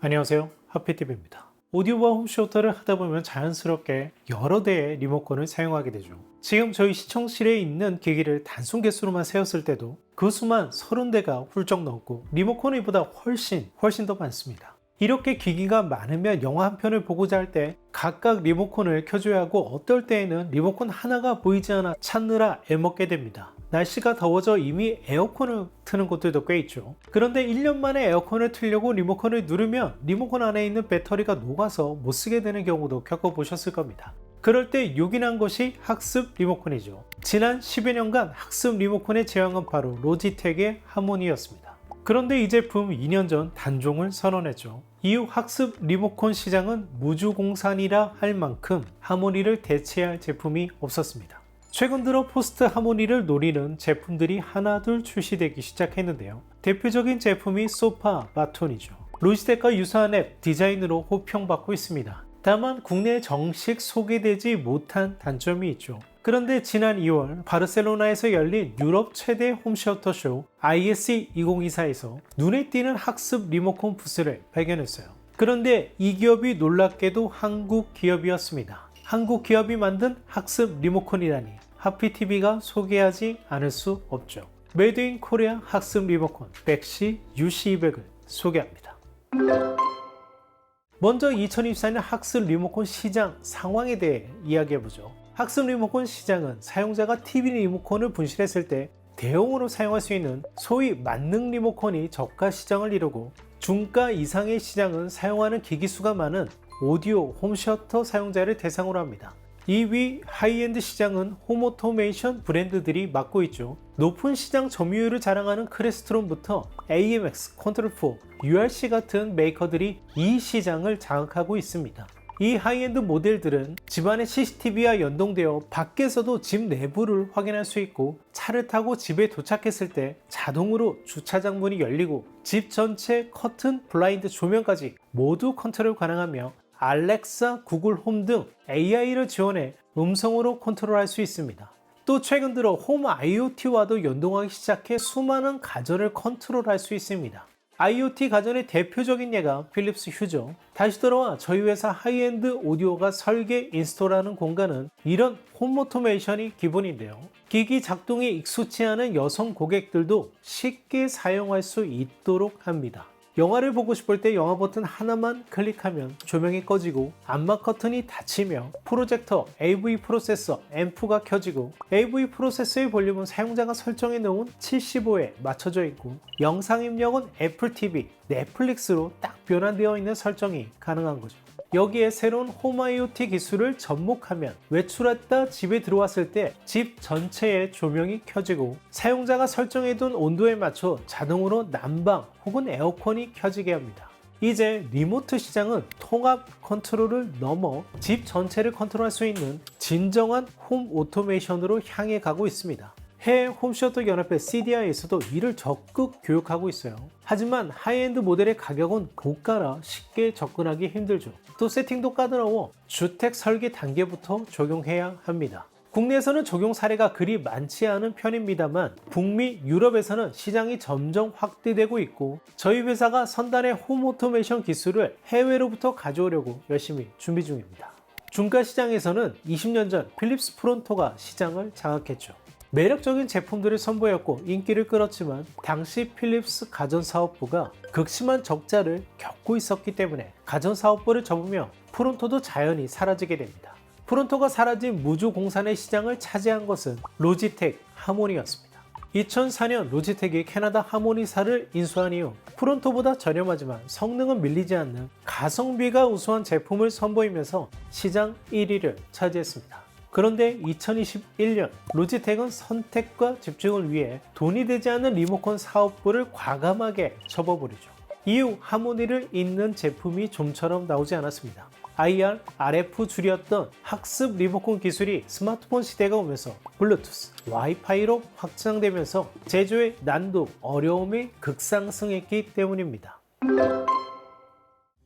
안녕하세요. 하피TV입니다. 오디오와 홈쇼터를 하다 보면 자연스럽게 여러 대의 리모컨을 사용하게 되죠. 지금 저희 시청실에 있는 기기를 단순 개수로만 세웠을 때도 그 수만 30대가 훌쩍 넘고 리모컨은 이보다 훨씬 훨씬 더 많습니다. 이렇게 기기가 많으면 영화 한 편을 보고자 할 때 각각 리모컨을 켜줘야 하고 어떨 때에는 리모컨 하나가 보이지 않아 찾느라 애먹게 됩니다. 날씨가 더워져 이미 에어컨을 트는 곳들도 꽤 있죠. 그런데 1년 만에 에어컨을 틀려고 리모컨을 누르면 리모컨 안에 있는 배터리가 녹아서 못 쓰게 되는 경우도 겪어보셨을 겁니다. 그럴 때 요긴한 것이 학습 리모컨이죠. 지난 10여 년간 학습 리모컨의 제왕은 바로 로지텍의 하모니였습니다. 그런데 이 제품 2년 전 단종을 선언했죠. 이후 학습 리모컨 시장은 무주공산이라 할 만큼 하모니를 대체할 제품이 없었습니다. 최근 들어 포스트 하모니를 노리는 제품들이 하나둘 출시되기 시작했는데요. 대표적인 제품이 소파 바톤이죠. 로지텍과 유사한 앱 디자인으로 호평받고 있습니다. 다만 국내에 정식 소개되지 못한 단점이 있죠. 그런데 지난 2월 바르셀로나에서 열린 유럽 최대 홈셔터 쇼 ISE 2024에서 눈에 띄는 학습 리모컨 부스를 발견했어요. 그런데 이 기업이 놀랍게도 한국 기업이었습니다. 한국 기업이 만든 학습 리모컨이라니 하피TV가 소개하지 않을 수 없죠. 메이드 인 코리아 학습 리모컨 백시 UC200을 소개합니다. 먼저 2024년 학습 리모컨 시장 상황에 대해 이야기해보죠. 학습 리모컨 시장은 사용자가 TV 리모컨을 분실했을 때 대용으로 사용할 수 있는 소위 만능 리모컨이 저가 시장을 이루고 중가 이상의 시장은 사용하는 기기 수가 많은 오디오 홈셔터 사용자를 대상으로 합니다. 2위 하이엔드 시장은 홈오토메이션 브랜드들이 맡고 있죠. 높은 시장 점유율을 자랑하는 크레스트론부터 AMX, 컨트롤4, URC 같은 메이커들이 이 시장을 장악하고 있습니다. 이 하이엔드 모델들은 집안의 CCTV와 연동되어 밖에서도 집 내부를 확인할 수 있고 차를 타고 집에 도착했을 때 자동으로 주차장 문이 열리고 집 전체 커튼, 블라인드 조명까지 모두 컨트롤 가능하며 알렉사, 구글 홈 등 AI를 지원해 음성으로 컨트롤할 수 있습니다. 또 최근 들어 홈 IoT와도 연동하기 시작해 수많은 가전을 컨트롤할 수 있습니다. IoT 가전의 대표적인 예가 필립스 휴죠. 다시 돌아와 저희 회사 하이엔드 오디오가 설계 인스톨하는 공간은 이런 홈 오토메이션이 기본인데요. 기기 작동이 익숙치 않은 여성 고객들도 쉽게 사용할 수 있도록 합니다. 영화를 보고 싶을 때 영화 버튼 하나만 클릭하면 조명이 꺼지고 암막 커튼이 닫히며 프로젝터, AV 프로세서, 앰프가 켜지고 AV 프로세서의 볼륨은 사용자가 설정해 놓은 75에 맞춰져 있고 영상 입력은 애플 TV, 넷플릭스로 딱 변환되어 있는 설정이 가능한 거죠. 여기에 새로운 홈 IoT 기술을 접목하면 외출했다 집에 들어왔을 때 집 전체의 조명이 켜지고 사용자가 설정해둔 온도에 맞춰 자동으로 난방 혹은 에어컨이 켜지게 합니다. 이제 리모트 시장은 통합 컨트롤을 넘어 집 전체를 컨트롤할 수 있는 진정한 홈 오토메이션으로 향해 가고 있습니다. 해외 홈쇼터 연합회 CDI에서도 이를 적극 교육하고 있어요. 하지만 하이엔드 모델의 가격은 고가라 쉽게 접근하기 힘들죠. 또 세팅도 까다로워 주택 설계 단계부터 적용해야 합니다. 국내에서는 적용 사례가 그리 많지 않은 편입니다만 북미, 유럽에서는 시장이 점점 확대되고 있고 저희 회사가 선단의 홈 오토메이션 기술을 해외로부터 가져오려고 열심히 준비 중입니다. 중가 시장에서는 20년 전 필립스 프론토가 시장을 장악했죠. 매력적인 제품들을 선보였고 인기를 끌었지만 당시 필립스 가전사업부가 극심한 적자를 겪고 있었기 때문에 가전사업부를 접으며 프론토도 자연히 사라지게 됩니다. 프론토가 사라진 무주공산의 시장을 차지한 것은 로지텍 하모니였습니다. 2004년 로지텍이 캐나다 하모니사를 인수한 이후 프론토보다 저렴하지만 성능은 밀리지 않는 가성비가 우수한 제품을 선보이면서 시장 1위를 차지했습니다. 그런데 2021년 로지텍은 선택과 집중을 위해 돈이 되지 않는 리모컨 사업부를 과감하게 접어버리죠. 이후 하모니를 잇는 제품이 좀처럼 나오지 않았습니다. IR, RF 줄이었던 학습 리모컨 기술이 스마트폰 시대가 오면서 블루투스, 와이파이로 확장되면서 제조의 난도, 어려움이 급상승했기 때문입니다.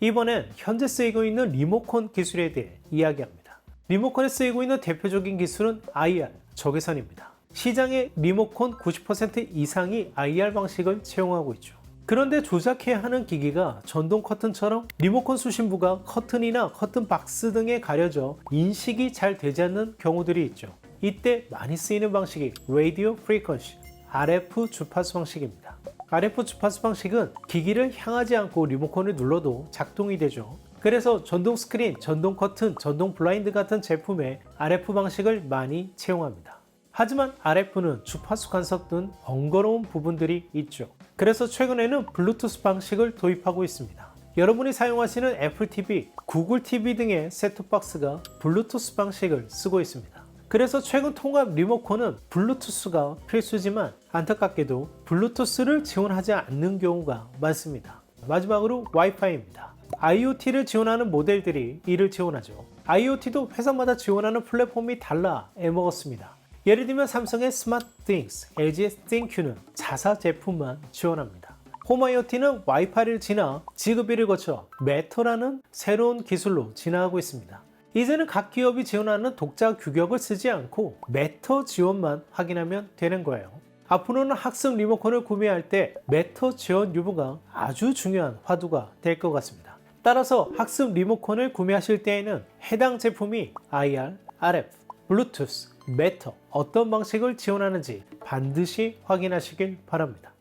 이번엔 현재 쓰이고 있는 리모컨 기술에 대해 이야기합니다. 리모컨에 쓰이고 있는 대표적인 기술은 IR, 적외선입니다. 시장의 리모컨 90% 이상이 IR 방식을 채용하고 있죠. 그런데 조작해야 하는 기기가 전동 커튼처럼 리모컨 수신부가 커튼이나 커튼 박스 등에 가려져 인식이 잘 되지 않는 경우들이 있죠. 이때 많이 쓰이는 방식이 라디오 프리퀀시 RF 주파수 방식입니다. RF 주파수 방식은 기기를 향하지 않고 리모컨을 눌러도 작동이 되죠. 그래서 전동 스크린, 전동 커튼, 전동 블라인드 같은 제품에 RF 방식을 많이 채용합니다. 하지만 RF는 주파수 간섭 등 번거로운 부분들이 있죠. 그래서 최근에는 블루투스 방식을 도입하고 있습니다. 여러분이 사용하시는 애플 TV, 구글 TV 등의 셋톱박스가 블루투스 방식을 쓰고 있습니다. 그래서 최근 통합 리모컨은 블루투스가 필수지만 안타깝게도 블루투스를 지원하지 않는 경우가 많습니다. 마지막으로 와이파이입니다. IoT를 지원하는 모델들이 이를 지원하죠. IoT도 회사마다 지원하는 플랫폼이 달라 애먹었습니다. 예를 들면 삼성의 스마트 띵스, LG의 띵큐는 자사 제품만 지원합니다. 홈IoT는 와이파이를 지나 지급비를 거쳐 메터라는 새로운 기술로 진화하고 있습니다. 이제는 각 기업이 지원하는 독자 규격을 쓰지 않고 메터 지원만 확인하면 되는 거예요. 앞으로는 학습 리모컨을 구매할 때 메터 지원 유무가 아주 중요한 화두가 될 것 같습니다. 따라서 학습 리모컨을 구매하실 때에는 해당 제품이 IR, RF, 블루투스, 메터 어떤 방식을 지원하는지 반드시 확인하시길 바랍니다.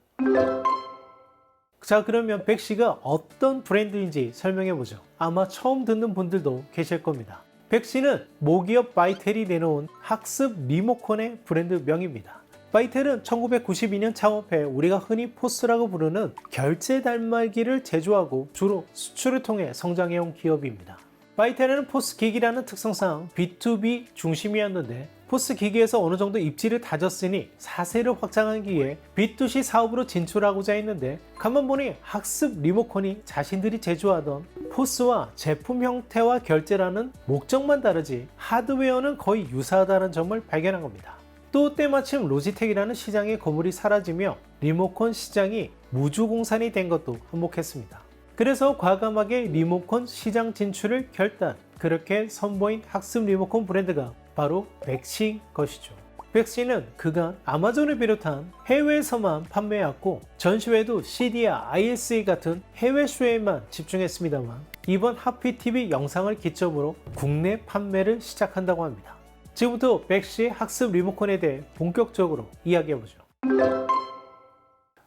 자 그러면 백시가 어떤 브랜드인지 설명해 보죠. 아마 처음 듣는 분들도 계실 겁니다. 백시는 모기업 바이텔이 내놓은 학습 리모컨의 브랜드 명입니다. 바이텔은 1992년 창업해 우리가 흔히 포스라고 부르는 결제 단말기를 제조하고 주로 수출을 통해 성장해온 기업입니다. 바이텔은 포스 기기라는 특성상 B2B 중심이었는데 포스 기기에서 어느 정도 입지를 다졌으니 사세를 확장하기 위해 B2C 사업으로 진출하고자 했는데 가만 보니 학습 리모컨이 자신들이 제조하던 포스와 제품 형태와 결제라는 목적만 다르지 하드웨어는 거의 유사하다는 점을 발견한 겁니다. 또 때마침 로지텍이라는 시장의 거물이 사라지며 리모컨 시장이 무주공산이 된 것도 한몫했습니다. 그래서 과감하게 리모컨 시장 진출을 결단, 그렇게 선보인 학습 리모컨 브랜드가 바로 백시인 것이죠. 백시는 그간 아마존을 비롯한 해외에서만 판매해왔고 전시회도 CD와 ISA 같은 해외 쇼에만 집중했습니다만 이번 하피TV 영상을 기점으로 국내 판매를 시작한다고 합니다. 지금부터 백시의 학습 리모컨에 대해 본격적으로 이야기해보죠.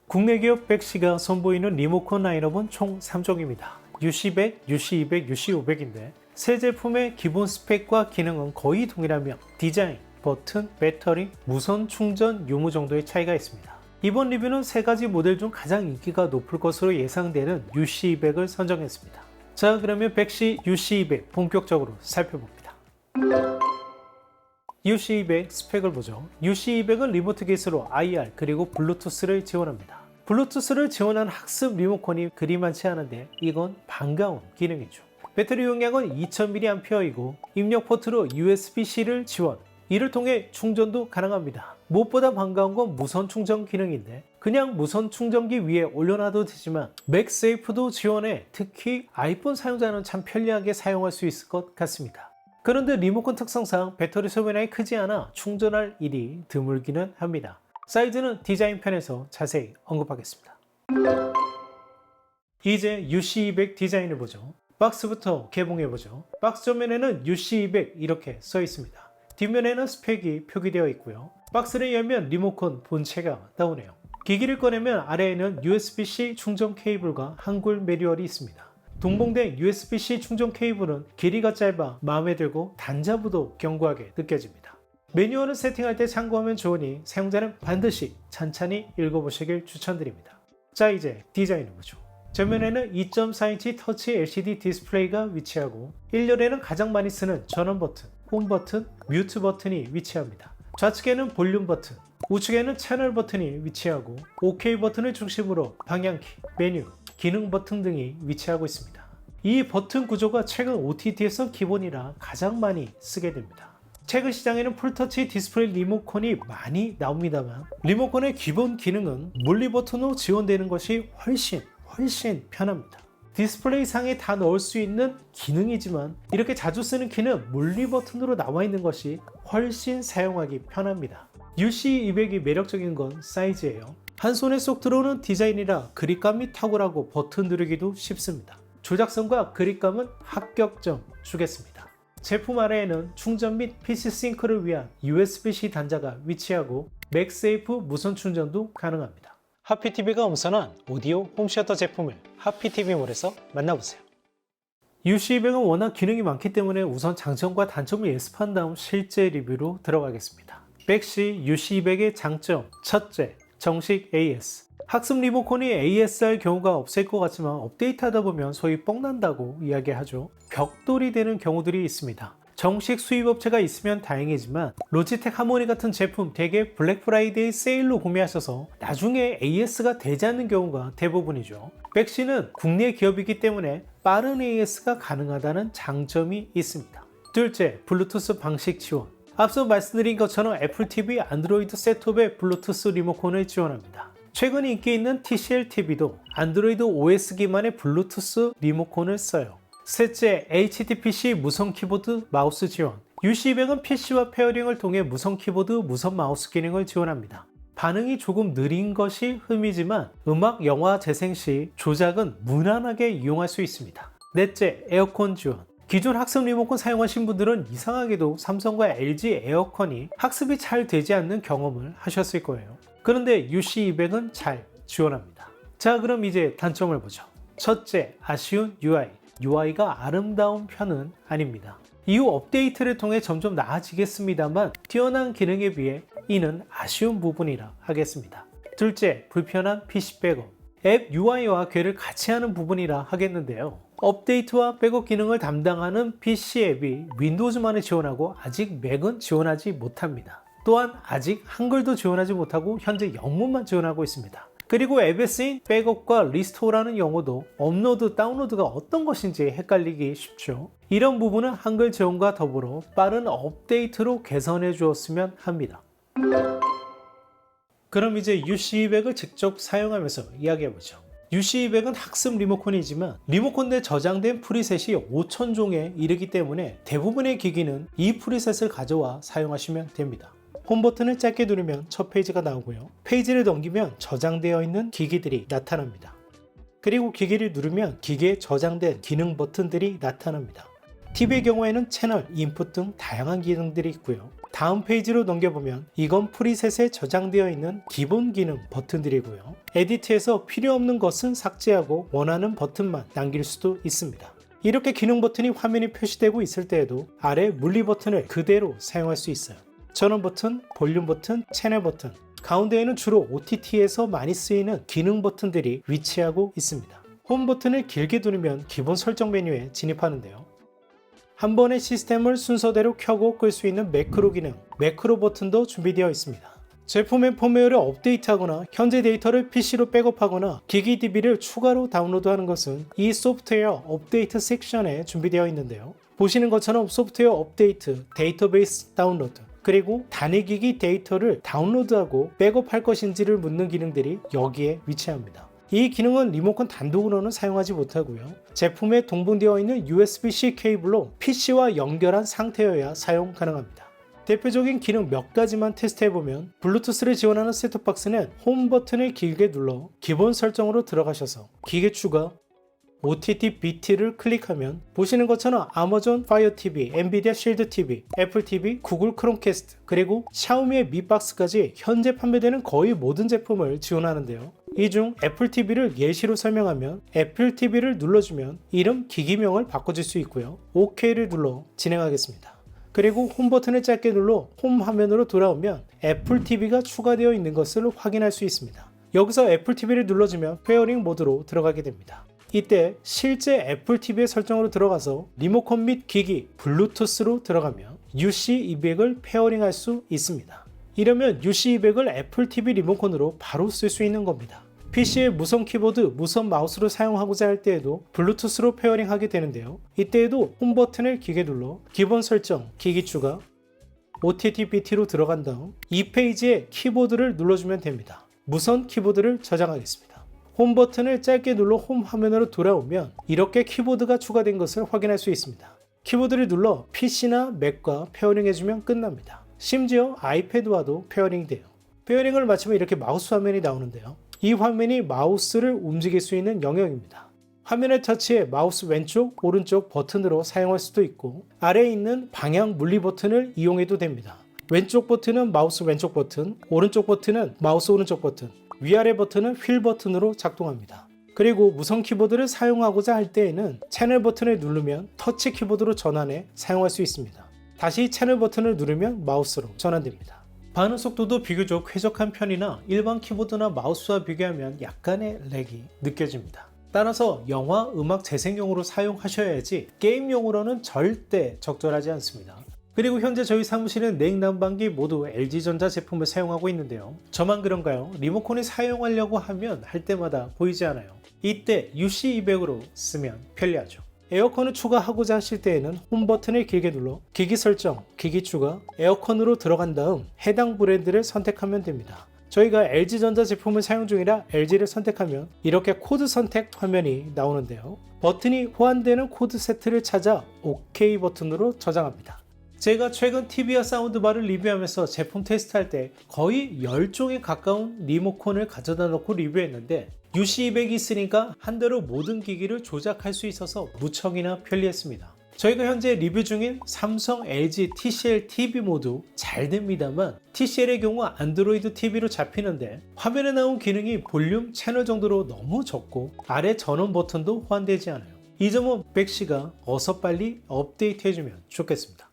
국내 기업 백시가 선보이는 리모컨 라인업은 총 3종입니다. UC100, UC200, UC500인데 새 제품의 기본 스펙과 기능은 거의 동일하며 디자인, 버튼, 배터리, 무선 충전 유무 정도의 차이가 있습니다. 이번 리뷰는 세 가지 모델 중 가장 인기가 높을 것으로 예상되는 UC200을 선정했습니다. 자 그러면 백시 UC200 본격적으로 살펴봅니다. UC200 스펙을 보죠. UC200은 리모트 기술로 IR 그리고 블루투스를 지원합니다. 블루투스를 지원하는 학습 리모컨이 그리 많지 않은데 이건 반가운 기능이죠. 배터리 용량은 2000mAh이고 입력 포트로 USB-C를 지원. 이를 통해 충전도 가능합니다. 무엇보다 반가운 건 무선 충전 기능인데 그냥 무선 충전기 위에 올려놔도 되지만 맥세이프도 지원해 특히 아이폰 사용자는 참 편리하게 사용할 수 있을 것 같습니다. 그런데 리모컨 특성상 배터리 소비량이 크지 않아 충전할 일이 드물기는 합니다. 사이즈는 디자인 편에서 자세히 언급하겠습니다. 이제 UC200 디자인을 보죠. 박스부터 개봉해보죠. 박스 전면에는 UC200 이렇게 써 있습니다. 뒷면에는 스펙이 표기되어 있고요. 박스를 열면 리모컨 본체가 나오네요. 기기를 꺼내면 아래에는 USB-C 충전 케이블과 한글 매뉴얼이 있습니다. 동봉된 USB-C 충전 케이블은 길이가 짧아 마음에 들고 단자부도 견고하게 느껴집니다. 매뉴얼을 세팅할 때 참고하면 좋으니 사용자는 반드시 찬찬히 읽어보시길 추천드립니다. 자 이제 디자인을 보죠. 전면에는 2.4인치 터치 LCD 디스플레이가 위치하고 1열에는 가장 많이 쓰는 전원 버튼, 홈 버튼, 뮤트 버튼이 위치합니다. 좌측에는 볼륨 버튼, 우측에는 채널 버튼이 위치하고 OK 버튼을 중심으로 방향키, 메뉴, 기능 버튼 등이 위치하고 있습니다. 이 버튼 구조가 최근 OTT에서 기본이라 가장 많이 쓰게 됩니다. 최근 시장에는 풀터치 디스플레이 리모컨이 많이 나옵니다만 리모컨의 기본 기능은 물리 버튼으로 지원되는 것이 훨씬 훨씬 편합니다. 디스플레이 상에 다 넣을 수 있는 기능이지만 이렇게 자주 쓰는 키는 물리 버튼으로 나와 있는 것이 훨씬 사용하기 편합니다. UC200이 매력적인 건 사이즈예요. 한 손에 쏙 들어오는 디자인이라 그립감이 탁월하고 버튼 누르기도 쉽습니다. 조작성과 그립감은 합격점 주겠습니다. 제품 아래에는 충전 및 PC 싱크를 위한 USB-C 단자가 위치하고 맥세이프 무선 충전도 가능합니다. 하피TV가 엄선한 오디오 홈시어터 제품을 하피TV몰에서 만나보세요. UC200은 워낙 기능이 많기 때문에 우선 장점과 단점을 예습한 다음 실제 리뷰로 들어가겠습니다. 백시 UC200의 장점 첫째, 정식 AS 학습 리모컨이 ASR 경우가 없을 것 같지만 업데이트하다 보면 소위 뻥난다고 이야기하죠. 벽돌이 되는 경우들이 있습니다. 정식 수입 업체가 있으면 다행이지만 로지텍 하모니 같은 제품 대개 블랙 프라이데이 세일로 구매하셔서 나중에 AS가 되지 않는 경우가 대부분이죠. 백시는 국내 기업이기 때문에 빠른 AS가 가능하다는 장점이 있습니다. 둘째, 블루투스 방식 지원. 앞서 말씀드린 것처럼 애플 TV 안드로이드 셋톱에 블루투스 리모컨을 지원합니다. 최근 인기 있는 TCL TV도 안드로이드 OS 기반의 블루투스 리모컨을 써요. 셋째, HTPC 무선 키보드 마우스 지원. UC200은 PC와 페어링을 통해 무선 키보드, 무선 마우스 기능을 지원합니다. 반응이 조금 느린 것이 흠이지만 음악, 영화 재생 시 조작은 무난하게 이용할 수 있습니다. 넷째, 에어컨 지원. 기존 학습 리모컨 사용하신 분들은 이상하게도 삼성과 LG 에어컨이 학습이 잘 되지 않는 경험을 하셨을 거예요. 그런데 UC200은 잘 지원합니다. 자, 그럼 이제 단점을 보죠. 첫째, 아쉬운 UI. UI가 아름다운 편은 아닙니다. 이후 업데이트를 통해 점점 나아지겠습니다만 뛰어난 기능에 비해 이는 아쉬운 부분이라 하겠습니다. 둘째, 불편한 PC 백업. 앱 UI와 괴를 같이 하는 부분이라 하겠는데요. 업데이트와 백업 기능을 담당하는 PC 앱이 윈도우즈만을 지원하고 아직 맥은 지원하지 못합니다. 또한 아직 한글도 지원하지 못하고 현재 영문만 지원하고 있습니다. 그리고 앱에 쓰인 백업과 리스토어라는 용어도 업로드, 다운로드가 어떤 것인지 헷갈리기 쉽죠. 이런 부분은 한글 지원과 더불어 빠른 업데이트로 개선해 주었으면 합니다. 그럼 이제 UC200을 직접 사용하면서 이야기해보죠. UC200은 학습 리모컨이지만 리모컨 내 저장된 프리셋이 5,000종에 이르기 때문에 대부분의 기기는 이 프리셋을 가져와 사용하시면 됩니다. 홈 버튼을 짧게 누르면 첫 페이지가 나오고요. 페이지를 넘기면 저장되어 있는 기기들이 나타납니다. 그리고 기기를 누르면 기계에 저장된 기능 버튼들이 나타납니다. TV의 경우에는 채널, 인풋 등 다양한 기능들이 있고요. 다음 페이지로 넘겨보면 이건 프리셋에 저장되어 있는 기본 기능 버튼들이고요. 에디트에서 필요 없는 것은 삭제하고 원하는 버튼만 남길 수도 있습니다. 이렇게 기능 버튼이 화면에 표시되고 있을 때에도 아래 물리 버튼을 그대로 사용할 수 있어요. 전원 버튼, 볼륨 버튼, 채널 버튼. 가운데에는 주로 OTT에서 많이 쓰이는 기능 버튼들이 위치하고 있습니다. 홈 버튼을 길게 누르면 기본 설정 메뉴에 진입하는데요. 한 번에 시스템을 순서대로 켜고 끌 수 있는 매크로 기능, 매크로 버튼도 준비되어 있습니다. 제품의 펌웨어를 업데이트하거나 현재 데이터를 PC로 백업하거나 기기 DB를 추가로 다운로드하는 것은 이 소프트웨어 업데이트 섹션에 준비되어 있는데요. 보시는 것처럼 소프트웨어 업데이트, 데이터베이스 다운로드, 그리고 단위 기기 데이터를 다운로드하고 백업할 것인지를 묻는 기능들이 여기에 위치합니다. 이 기능은 리모컨 단독으로는 사용하지 못하고요. 제품에 동봉되어 있는 USB-C 케이블로 PC와 연결한 상태여야 사용 가능합니다. 대표적인 기능 몇 가지만 테스트해보면 블루투스를 지원하는 셋톱박스는 홈 버튼을 길게 눌러 기본 설정으로 들어가셔서 기계 추가, OTT BT를 클릭하면 보시는 것처럼 아마존 파이어 TV, 엔비디아 쉴드 TV, 애플 TV, 구글 크롬캐스트, 그리고 샤오미의 미박스까지 현재 판매되는 거의 모든 제품을 지원하는데요. 이 중 애플 TV를 예시로 설명하면 애플 TV를 눌러주면 이름 기기명을 바꿔줄 수 있고요. OK를 눌러 진행하겠습니다. 그리고 홈 버튼을 짧게 눌러 홈 화면으로 돌아오면 애플 TV가 추가되어 있는 것을 확인할 수 있습니다. 여기서 애플 TV를 눌러주면 페어링 모드로 들어가게 됩니다. 이때 실제 애플 TV의 설정으로 들어가서 리모컨 및 기기, 블루투스로 들어가면 UC200을 페어링할 수 있습니다. 이러면 UC200을 애플 TV 리모컨으로 바로 쓸 수 있는 겁니다. PC의 무선 키보드, 무선 마우스로 사용하고자 할 때에도 블루투스로 페어링하게 되는데요. 이때에도 홈 버튼을 기계 눌러 기본 설정, 기기 추가, OTT BT로 들어간 다음 이 페이지에 키보드를 눌러주면 됩니다. 무선 키보드를 저장하겠습니다. 홈 버튼을 짧게 눌러 홈 화면으로 돌아오면 이렇게 키보드가 추가된 것을 확인할 수 있습니다. 키보드를 눌러 PC나 맥과 페어링 해주면 끝납니다. 심지어 아이패드와도 페어링이 돼요. 페어링을 마치면 이렇게 마우스 화면이 나오는데요. 이 화면이 마우스를 움직일 수 있는 영역입니다. 화면을 터치해 마우스 왼쪽, 오른쪽 버튼으로 사용할 수도 있고 아래에 있는 방향 물리 버튼을 이용해도 됩니다. 왼쪽 버튼은 마우스 왼쪽 버튼, 오른쪽 버튼은 마우스 오른쪽 버튼, 위아래 버튼은 휠 버튼으로 작동합니다. 그리고 무선 키보드를 사용하고자 할 때에는 채널 버튼을 누르면 터치 키보드로 전환해 사용할 수 있습니다. 다시 채널 버튼을 누르면 마우스로 전환됩니다. 반응 속도도 비교적 쾌적한 편이나 일반 키보드나 마우스와 비교하면 약간의 렉이 느껴집니다. 따라서 영화, 음악 재생용으로 사용하셔야지 게임용으로는 절대 적절하지 않습니다. 그리고 현재 저희 사무실은 냉난방기 모두 LG전자 제품을 사용하고 있는데요. 저만 그런가요? 리모컨을 사용하려고 하면 할 때마다 보이지 않아요. 이때 UC200으로 쓰면 편리하죠. 에어컨을 추가하고자 하실 때에는 홈 버튼을 길게 눌러 기기 설정, 기기 추가, 에어컨으로 들어간 다음 해당 브랜드를 선택하면 됩니다. 저희가 LG전자 제품을 사용 중이라 LG를 선택하면 이렇게 코드 선택 화면이 나오는데요. 버튼이 호환되는 코드 세트를 찾아 OK 버튼으로 저장합니다. 제가 최근 TV와 사운드바를 리뷰하면서 제품 테스트할 때 거의 10종에 가까운 리모컨을 가져다 놓고 리뷰했는데 UC200이 있으니까 한 대로 모든 기기를 조작할 수 있어서 무척이나 편리했습니다. 저희가 현재 리뷰 중인 삼성, LG, TCL TV 모두 잘 됩니다만 TCL의 경우 안드로이드 TV로 잡히는데 화면에 나온 기능이 볼륨, 채널 정도로 너무 적고 아래 전원 버튼도 호환되지 않아요. 이 점은 백씨가 어서 빨리 업데이트 해주면 좋겠습니다.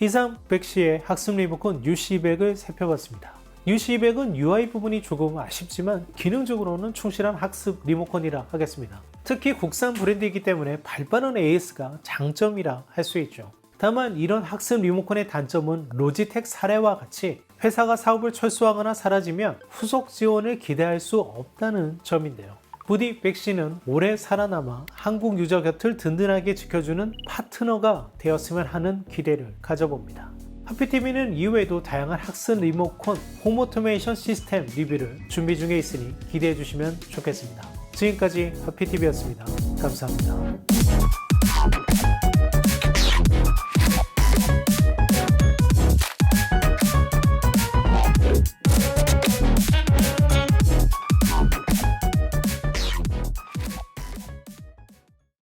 이상 백씨의 학습 리모컨 UC200을 살펴봤습니다. UC200은 UI 부분이 조금 아쉽지만 기능적으로는 충실한 학습 리모컨이라 하겠습니다. 특히 국산 브랜드이기 때문에 발빠른 AS가 장점이라 할 수 있죠. 다만 이런 학습 리모컨의 단점은 로지텍 사례와 같이 회사가 사업을 철수하거나 사라지면 후속 지원을 기대할 수 없다는 점인데요. 부디 백씨는 오래 살아남아 한국 유저 곁을 든든하게 지켜주는 파트너가 되었으면 하는 기대를 가져봅니다. 하피TV는 이후에도 다양한 학습 리모컨, 홈 오토메이션 시스템 리뷰를 준비 중에 있으니 기대해 주시면 좋겠습니다. 지금까지 하피TV였습니다. 감사합니다.